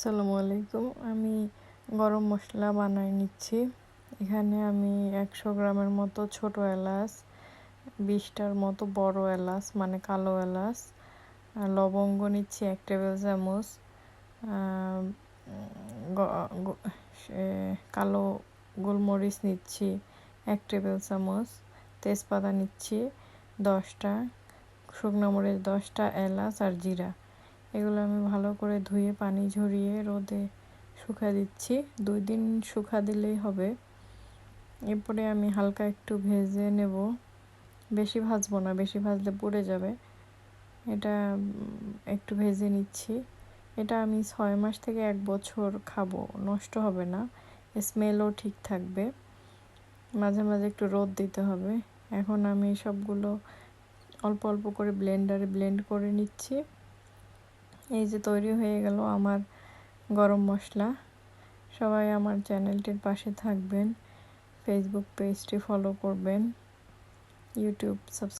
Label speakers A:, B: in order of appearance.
A: আসসালামু আলাইকুম। আমি গরম মশলা বানাই নিচ্ছি। এখানে আমি একশো গ্রামের মতো ছোট এলাচ, বিশটার মতো বড় এলাচ মানে কালো এলাচ লবঙ্গ নিচ্ছি এক টেবিল চামচ কালো গোলমরিচ নিচ্ছি এক টেবিল চামচ, তেজপাতা নিচ্ছি দশটা, শুকনো মরিচ দশটা, এলাচ আর জিরা। এগুলো আমি ভালো করে ধুয়ে পানি ঝরিয়ে রোদে শুকা দিচ্ছি। দুই দিন শুকা দিলেই হবে। এরপরে আমি হালকা একটু ভেজে নেব। বেশি ভাজবো না, বেশি ভাজলে পড়ে যাবে। এটা একটু ভেজে নিচ্ছি। এটা আমি ছয় মাস থেকে এক বছর খাব, নষ্ট হবে না। স্মেলও ঠিক থাকবে। মাঝে মাঝে একটু রোদ দিতে হবে। এখন আমি সবগুলো অল্প অল্প করে ব্লেন্ডারে ব্লেন্ড করে নিচ্ছি। এই যে তৈরি হয়ে গেল আমার গরম মশলা। সবাই আমার চ্যানেলটির পাশে থাকবেন ফেসবুক পেজটি ফলো করবেন ইউটিউব সাবস্ক্রাইব